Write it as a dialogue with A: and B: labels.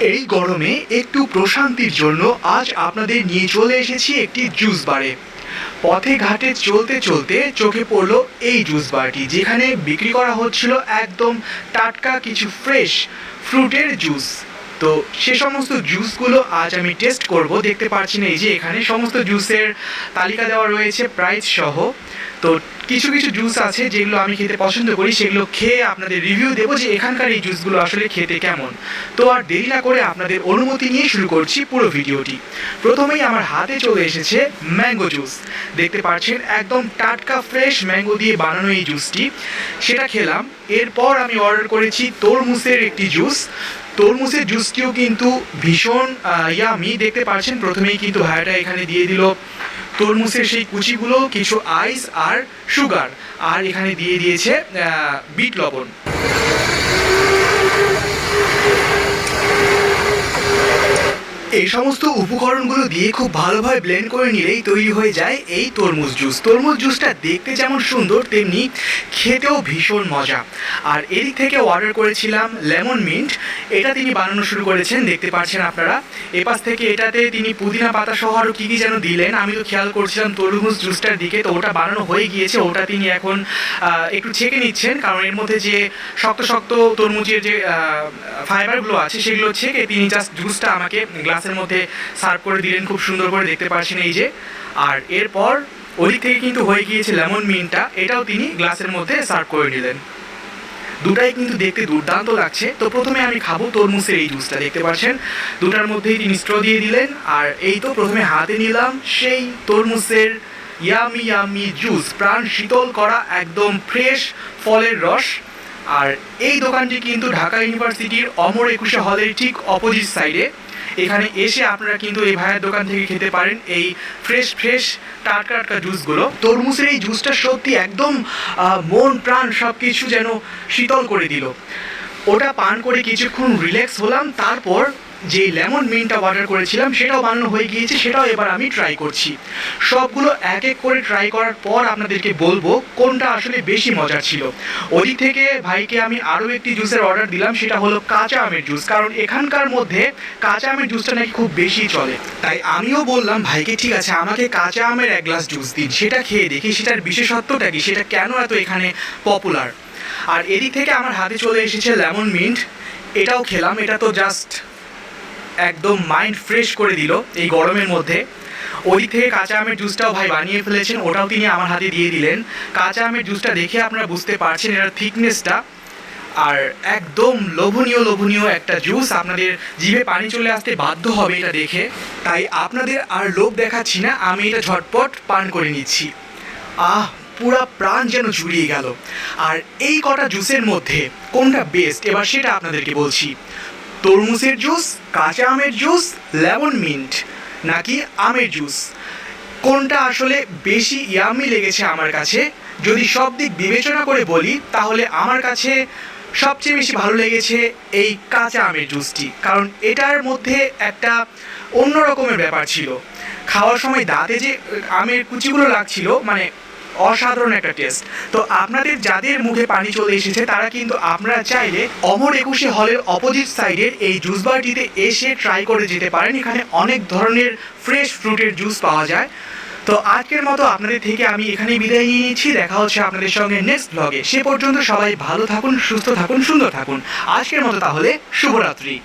A: এই গরমে একটু প্রশান্তির জন্য আজ আপনাদের নিয়ে চলে এসেছি একটি জুস বারে। পথে ঘাটে চলতে চলতে চোখে পড়ল এই জুস বারটি, যেখানে বিক্রি করা হচ্ছিল একদম টাটকা কিছু ফ্রেশ ফ্রুটের জুস। তো সে সমস্ত জুসগুলো আজ আমি টেস্ট করব, দেখতে পাচ্ছি না এই যে এখানে সমস্ত জুসের তালিকা দেওয়া রয়েছে, প্রাইস সহ। তো কিছু কিছু জুস আছে যেগুলো আমি খেতে পছন্দ করি, সেগুলো খেয়ে আপনাদের রিভিউ দেবো যে এখানকার এই জুসগুলো আসলে খেতে কেমন। তো আর দেরি না করে আপনাদের অনুমতি নিয়ে শুরু করছি পুরো ভিডিওটি। প্রথমেই আমার হাতে চলে এসেছে ম্যাঙ্গো জুস দেখতে পাচ্ছেন, একদম টাটকা ফ্রেশ ম্যাঙ্গো দিয়ে বানানো এই জুসটি সেটা খেলাম। এরপর আমি অর্ডার করেছি তরমুজের একটি জুস তরমুজের জুসটিও কিন্তু ভীষণ ইয়ামি দেখতে পাচ্ছেন, প্রথমেই কিন্তু ভাইয়াটা এখানে দিয়ে দিল তরমুজের সেই কুচিগুলো কিছু আইস আর সুগার আর এখানে দিয়ে দিয়েছে বিট লবণ। এই সমস্ত উপকরণগুলো দিয়ে খুব ভালোভাবে ব্লেন্ড করে নিলেই তৈরি হয়ে যায় এই তরমুজ জুস তরমুজ জুসটা দেখতে যেমন সুন্দর, তেমনি খেতেও ভীষণ মজা। আর এদিক থেকে অর্ডার করেছিলাম লেমন মিন্ট এটা তিনি বানানো শুরু করেছেন, দেখতে পাচ্ছেন আপনারা। এপাশ থেকে এটাতে তিনি পুদিনা পাতা সহ আরও কী কী যেন দিলেন। আমি তো খেয়াল করছিলাম তরমুজ জুসটার দিকে, তো ওটা বানানো হয়ে গিয়েছে। ওটা তিনি এখন একটু ছেঁকে নিচ্ছেন। কারণ এর মধ্যে যে শক্ত শক্ত তরমুজের যে ফাইবারগুলো আছে, সেগুলো ছেঁকে তিনি জাস্ট জুসটা আমাকে গ্লাসের মধ্যে সার্ভ করে দিলেন, খুব সুন্দর করে দেখতে পাচ্ছেন এই যে। আর এরপর ওদিক থেকে কিন্তু হয়ে গিয়েছে লেমন মিনটা, এটাও তিনি গ্লাসের মধ্যে সার্ভ করে নিলেন। দুটাই কিন্তু দেখতে দুর্দান্ত লাগছে। তো প্রথমে আমি খাব তরমুজের এই জুসটা, দেখতে পাচ্ছেন? দুটার মধ্যেই তিনি স্ট্র দিয়ে দিলেন, আর এই তো প্রথমে হাতে নিলাম সেই তরমুজের ইয়ামি ইয়ামি জুস প্রাণ শীতল করা, একদম ফ্রেশ ফলের রস। আর এই দোকানটি কিন্তু ঢাকা ইউনিভার্সিটির অমর একুশে হলের ঠিক অপোজিট সাইডে এখানে এসে আপনারা কিন্তু এই ভাইয়ের দোকান থেকে খেতে পারেন এই ফ্রেশ ফ্রেশ টাটকা টাটকা জুসগুলো তরমুজের এই জুসটা সত্যি একদম মন, প্রাণ সব কিছু যেন শীতল করে দিল। ওটা পান করে কিছুক্ষণ রিল্যাক্স হলাম, তারপর যে লেমন মিনটা অর্ডার করেছিলাম, সেটাও বানানো হয়ে গিয়েছে, সেটাও এবার আমি ট্রাই করছি। সবগুলো এক এক করে ট্রাই করার পর আপনাদেরকে বলব কোনটা আসলে বেশি মজার ছিল। ওদিক থেকে ভাইকে আমি আরও একটি জুসের অর্ডার দিলাম, সেটা হলো কাঁচা আমের জুস কারণ এখানকার মধ্যে কাঁচা আমের জুসটা নাকি খুব বেশি চলে। তাই আমিও বললাম, ভাইকে ঠিক আছে, আমাকে কাঁচা আমের এক গ্লাস জুস দিন, সেটা খেয়ে দেখি, সেটার বিশেষত্বটা কি, সেটা কেন এত এখানে পপুলার আর এদিক থেকে আমার হাতে চলে এসেছে লেমন মিন্ট, এটাও খেলাম, এটা তো জাস্ট একদম মাইন্ড ফ্রেশ করে দিল এই গরমের মধ্যে। ওই থেকে কাঁচা আমের জুসটাও ভাই বানিয়ে ফেলেছেন, ওটাও তিনি আমার হাতে দিয়ে দিলেন। কাঁচা আমের জুসটা দেখে আপনারা বুঝতে পারছেন এটার থিকনেসটা আর একদম লোভনীয় লোভনীয় একটা জুস আপনাদের জিভে পানি চলে আসতে বাধ্য হবে এটা দেখে। তাই আপনাদের আর লোভ দেখাচ্ছি না, আমি এটা ঝটপট পান করে নিচ্ছি। আহ, পুরা প্রাণ যেন জুড়িয়ে গেল। আর এই কটা জুসের মধ্যে কোনটা বেস্ট এবার সেটা আপনাদেরকে বলছি। তরমুজের জুস, কাঁচা আমের জুস, লেমন মিন্ট, নাকি আমের জুস? কোনটা আসলে বেশি ইয়ামি লেগেছে আমার কাছে? যদি সব দিক বিবেচনা করে বলি, তাহলে আমার কাছে সবচেয়ে বেশি ভালো লেগেছে এই কাঁচা আমের জুসটি, কারণ এটার মধ্যে একটা অন্য রকমের ব্যাপার ছিল। খাওয়ার সময় দাঁতে যে আমের কুচিগুলো লাগছিল মানে অসাধারণ একটা টেস্ট তো আপনাদের যাদের মুখে পানি চলে এসেছে, তারা কিন্তু আপনারা চাইলে অমর একুশে হলের অপোজিট সাইডের এই জুস বারটিতে এসে ট্রাই করে যেতে পারেন। এখানে অনেক ধরনের ফ্রেশ ফ্রুটের জুস পাওয়া যায়। তো আজকের মতো আপনাদের থেকে আমি এখানে বিদায় নিয়ে নিচ্ছি দেখা হচ্ছে আপনাদের সঙ্গে নেক্সট ব্লগে সে পর্যন্ত সবাই ভালো থাকুন, সুস্থ থাকুন, সুন্দর থাকুন। আজকের মতো তাহলে শুভরাত্রি।